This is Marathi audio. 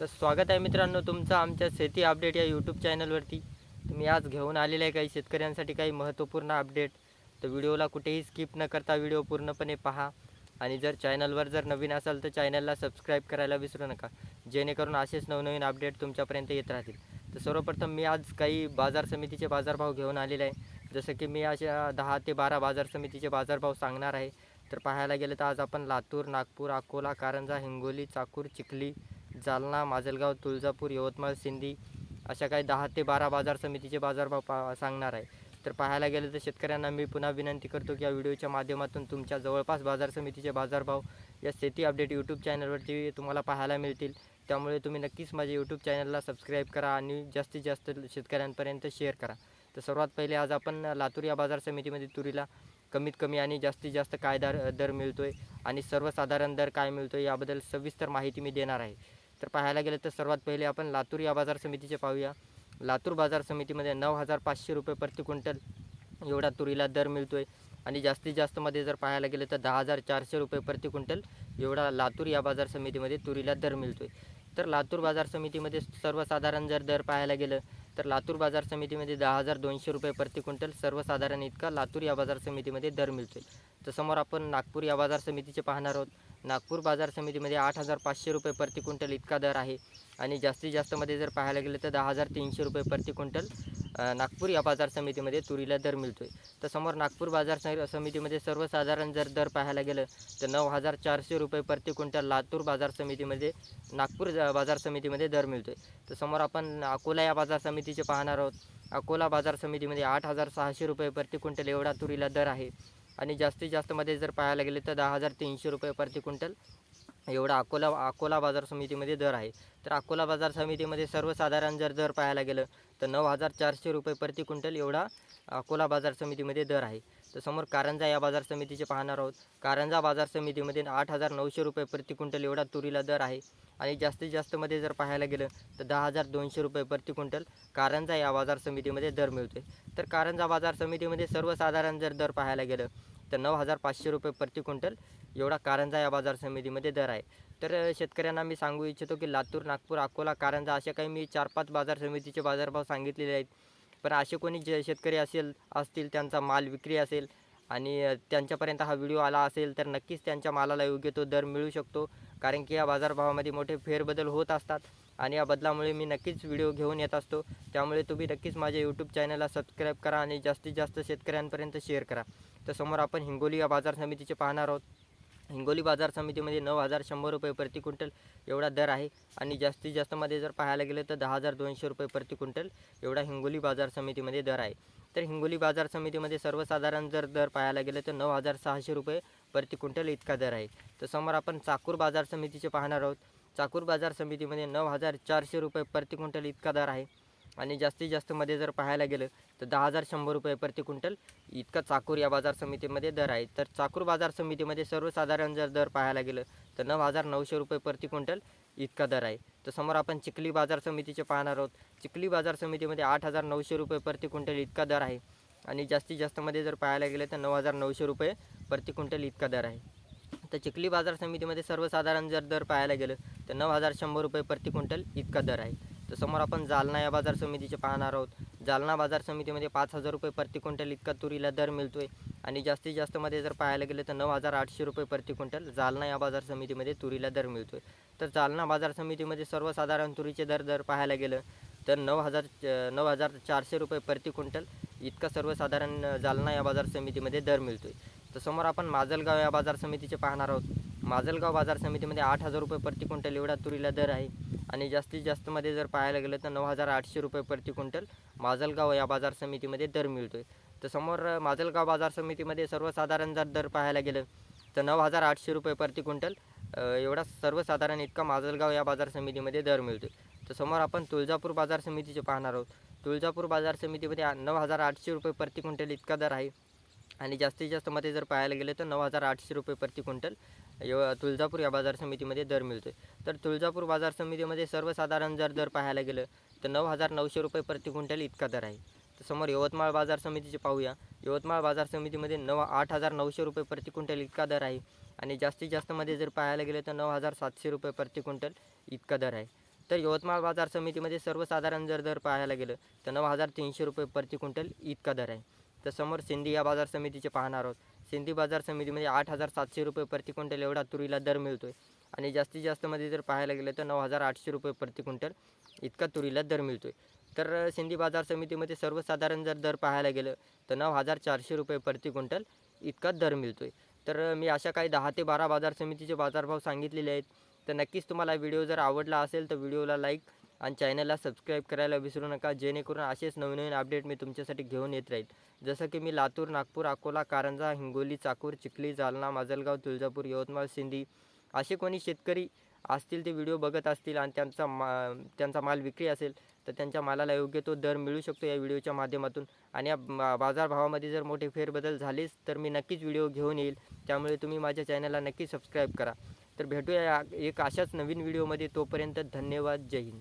तर स्वागत आहे मित्रांनो तुमचं आमच्या शेती अपडेट या यूट्यूब चॅनलवरती तुम्ही आज घेऊन आलेले आहे काही शेतकऱ्यांसाठी काही महत्त्वपूर्ण अपडेट. तर व्हिडिओला कुठेही स्किप न करता व्हिडिओ पूर्णपणे पहा. आणि जर चॅनलवर जर नवीन असाल तर चॅनलला सबस्क्राईब करायला विसरू नका. जेणेकरून असेच नवनवीन अपडेट तुमच्यापर्यंत येत राहतील. तर सर्वप्रथम मी आज काही बाजार समितीचे बाजारभाव घेऊन आलेले आहे. जसं की मी अशा दहा ते बारा बाजार समितीचे बाजारभाव सांगणार आहे. तर पाहायला गेलं तर आज आपण लातूर नागपूर अकोला कारंजा हिंगोली चाकूर चिखली जालना माजलगाव तुळजापूर यवतमाळ सिंधी अशा काही दहा ते बारा बाजार समितीचे बाजारभाव पा सांगणार आहे. तर पाहायला गेलं तर शेतकऱ्यांना मी पुन्हा विनंती करतो की या व्हिडिओच्या माध्यमातून तुमच्या जवळपास बाजार समितीचे बाजारभाव या शेती अपडेट यूट्यूब चॅनलवरती तुम्हाला पाहायला मिळतील. त्यामुळे तुम्ही नक्कीच माझ्या यूट्यूब चॅनलला सबस्क्राईब करा आणि जास्तीत जास्त शेतकऱ्यांपर्यंत शेअर करा. तर सर्वात पहिले आज आपण लातूर या बाजार समितीमध्ये तुरीला कमीत कमी आणि जास्तीत जास्त काय दर दर मिळतो आहे आणि सर्वसाधारण दर काय मिळतो आहे याबद्दल सविस्तर माहिती मी देणार आहे. तर पाहायला गेलं तर सर्वात पहिले आपण लातूर या बाजार समितीचे पाहूया. लातूर बाजार समितीमध्ये नऊ हजार पाचशे रुपये प्रति क्विंटल एवढा तुरीला दर मिळतो आहे आणि जास्तीत जास्तमध्ये जर पाहायला गेलं तर दहा हजार चारशे रुपये प्रति क्विंटल एवढा लातूर या बाजार समितीमध्ये तुरीला दर मिळतो आहे तर लातूर बाजार समितीमध्ये सर्वसाधारण जर दर पाहायला गेलं तर लातूर बाजार समितीमध्ये दहा हजार दोनशे रुपये प्रति क्विंटल सर्वसाधारण इतका लातूर या बाजार समितीमध्ये दर मिळतो आहे तर समोर आपण नागपूर या बाजार समितीचे पाहणार आहोत. नागपूर बाजार समितीमध्ये आठ हजार पाचशे रुपये प्रति क्विंटल इतका दर आहे. आणि जास्तीत जास्तमध्ये जर पाहायला गेलं तर दहा हजार तीनशे रुपये प्रति क्विंटल नागपूर या बाजार समितीमध्ये तुरीला दर मिळतो आहे तर समोर नागपूर बाजार समितीमध्ये सर्वसाधारण जर दर पाहायला गेलं तर नऊ हजार चारशे रुपये प्रति क्विंटल लातूर बाजार समितीमध्ये नागपूर बाजार समितीमध्ये दर मिळतो आहे तर समोर आपण अकोला या बाजार समितीचे पाहणार आहोत. अकोला बाजार समितीमध्ये आठ हजार सहाशे रुपये प्रति क्विंटल एवढा तुरीला दर आहे. आणि जास्तीत जास्तमध्ये जर पाहायला गेले तर दहा हजार तीनशे रुपये प्रति क्विंटल. एवढा अकोला अकोला बाजार समितीमध्ये दर आहे. तर अकोला बाजार समितीमध्ये सर्वसाधारण जर दर पाहायला गेलं तर नऊ हजार चारशे रुपये प्रति क्विंटल एवढा अकोला बाजार समितीमध्ये दर आहे. तर समोर कारंजा या बाजार समितीचे पाहणार आहोत. कारंजा बाजार समितीमध्ये आठ हजार नऊशे रुपये प्रति क्विंटल एवढा तुरीला दर आहे. आणि जास्तीत जास्तमध्ये जर पाहायला गेलं तर दहा हजार दोनशे रुपये प्रति क्विंटल कारंजा या बाजार समितीमध्ये दर मिळतो तर कारंजा बाजार समितीमध्ये सर्वसाधारण जर दर पाहायला गेलं तर नऊ हजार पाचशे रुपये प्रति क्विंटल एवढा कारंजा या बाजार समितीमध्ये दर आहे. तर शेतकऱ्यांना मी सांगू इच्छितो की लातूर नागपूर अकोला कारंजा अशा काही मी चार पाच बाजार समितीचे बाजारभाव सांगितलेले आहेत. पण असे कोणी जे शेतकरी असेल असतील त्यांचा माल विक्री असेल आणि त्यांच्यापर्यंत हा व्हिडिओ आला असेल तर नक्कीच त्यांच्या मालाला योग्य तो दर मिळू शकतो. कारण की या बाजारभावामध्ये मोठे फेरबदल होत असतात. आणि या बदलामुळे मी नक्कीच व्हिडिओ घेऊन येत असतो. त्यामुळे तुम्ही नक्कीच माझ्या यूट्यूब चॅनलला सबस्क्राईब करा आणि जास्तीत जास्त शेतकऱ्यांपर्यंत शेअर करा. तर समोर आपण हिंगोली या बाजार समितीचे पाहणार आहोत. हिंगोली बाजार समितीमध्ये नऊ हजार शंभर रुपये प्रति क्विंटल एवढा दर आहे. आणि जास्तीत जास्तमध्ये जर पाहायला गेलं तर दहा हजार दोनशे रुपये प्रति क्विंटल एवढा हिंगोली बाजार समितीमध्ये दर आहे. तर हिंगोली बाजार समितीमध्ये सर्वसाधारण जर दर पाहायला गेलं तर नऊ हजार सहाशे रुपये प्रति क्विंटल इतका दर आहे. तर समोर आपण चाकूर बाजार समितीचे पाहणार आहोत. चाकूर बाजार समितीमध्ये नऊ हजार चारशे रुपये प्रति क्विंटल इतका दर आहे. आणि जास्तीत जास्तमध्ये जर पाहायला गेलं तर दहा हजार शंभर रुपये प्रति क्विंटल इतका चाकूर या बाजार समितीमध्ये दर आहे. तर चाकूर बाजार समितीमध्ये सर्वसाधारण जर दर पाहायला गेलं तर नऊ हजार नऊशे रुपये प्रति क्विंटल इतका दर आहे. तर समोर आपण चिखली बाजार समितीचे पाहणार आहोत. चिखली बाजार समितीमध्ये आठ हजार नऊशे रुपये प्रति क्विंटल इतका दर आहे. आणि जास्तीत जास्तमध्ये जर पाहायला गेलं तर नऊ हजार नऊशे रुपये प्रति क्विंटल इतका दर आहे. तर चिखली बाजार समितीमध्ये सर्वसाधारण जर दर पाहायला गेलं तर नऊ हजार शंभर रुपये प्रति क्विंटल इतका दर आहे. तर समोर आपण जालना या बाजार समितीचे पाहणार आहोत. जालना बाजार समितीमध्ये पाच हजार रुपये प्रति क्विंटल इतका तुरीला दर मिळतो आहे आणि जास्तीत जास्तमध्ये जर पाहायला गेलं तर नऊ हजार आठशे रुपये प्रति क्विंटल जालना या बाजार समितीमध्ये तुरीला दर मिळतो आहे तर जालना बाजार समितीमध्ये सर्वसाधारण तुरीचे दर दर पाहायला गेलं तर नऊ हजार नऊ हजार चारशे रुपये प्रति क्विंटल इतका सर्वसाधारण जालना या बाजार समितीमध्ये दर मिळतो आहे तर समोर आपण माजलगाव या बाजार समितीचे पाहणार आहोत. माजलगाव बाजार समितीमध्ये आठ हजार रुपये प्रति क्विंटल एवढा तुरीला दर आहे. आणि जास्तीत जास्तमध्ये जर पाहायला गेलं तर नऊ हजार आठशे रुपये प्रति क्विंटल माजलगाव या बाजार समितीमध्ये दर मिळतो आहे तर समोर माजलगाव बाजार समितीमध्ये सर्वसाधारण जर दर पाहायला गेलं तर नऊ हजार आठशे रुपये प्रति क्विंटल एवढा सर्वसाधारण इतका माजलगाव या बाजार समितीमध्ये दर मिळतो आहे तर समोर आपण तुळजापूर बाजार समितीचे पाहणार आहोत. तुळजापूर बाजार समितीमध्ये नऊ हजार आठशे रुपये प्रति क्विंटल इतका दर आहे. आणि जास्तीत जास्तमध्ये जर पाहायला गेलं तर नऊ हजार आठशे रुपये प्रति क्विंटल एव तुळजापूर या बाजार समितीमध्ये दर मिळतो आहे तर तुळजापूर बाजार समितीमध्ये सर्वसाधारण जर दर पाहायला गेलं तर नऊ हजार नऊशे रुपये प्रति क्विंटल इतका दर आहे. तर समोर यवतमाळ बाजार समितीचे पाहूया. यवतमाळ बाजार समितीमध्ये नऊ आठ हजार नऊशे रुपये प्रति क्विंटल इतका दर आहे. आणि जास्तीत जास्तमध्ये जर पाहायला गेलं तर नऊ हजार सातशे रुपये प्रति क्विंटल इतका दर आहे. तर यवतमाळ बाजार समितीमध्ये सर्वसाधारण जर दर पाहायला गेलं तर नऊ हजार तीनशे रुपये प्रति क्विंटल इतका दर आहे. तर समोर सिंधी या बाजार समितीचे पाहणार आहोत. सिंधी बाजार समितीमध्ये आठ हजार सातशे रुपये प्रति क्विंटल एवढा तुरीला दर मिळतो आहे आणि जास्तीत जास्तमध्ये जर पाहायला गेलं तर नऊ हजार आठशे रुपये प्रति क्विंटल इतका तुरीला दर मिळतो आहे तर सिंधी बाजार समितीमध्ये सर्वसाधारण जर दर पाहायला गेलं तर नऊ हजार चारशे रुपये प्रति क्विंटल इतका दर मिळतो आहे तर मी अशा काही दहा ते बारा बाजार समितीचे बाजारभाव सांगितलेले आहेत. तर नक्कीच तुम्हाला व्हिडिओ जर आवडला असेल तर व्हिडिओला लाईक आणि चॅनलला सबस्क्राईब करायला विसरू नका जेणेकरून असेच नवीन नवीन अपडेट मी तुमच्यासाठी घेऊन येत राहील. जसं की मी लातूर नागपूर अकोला कारंजा हिंगोली चाकूर चिखली जालना माजलगाव तुळजापूर यवतमाळ सिंधी असे कोणी शेतकरी असतील ते व्हिडिओ बघत असतील आणि त्यांचा मा त्यांचा माल विक्री असेल तर त्यांच्या मालाला योग्य तो दर मिळू शकतो या व्हिडिओच्या माध्यमातून. आणि या बाजारभावामध्ये जर मोठे फेरबदल झालेच तर मी नक्कीच व्हिडिओ घेऊन येईल. त्यामुळे तुम्ही माझ्या चॅनलला नक्की सबस्क्राईब करा. तर भेटूया एक अशाच नवीन व्हिडिओमध्ये तोपर्यंत धन्यवाद जय हिंद.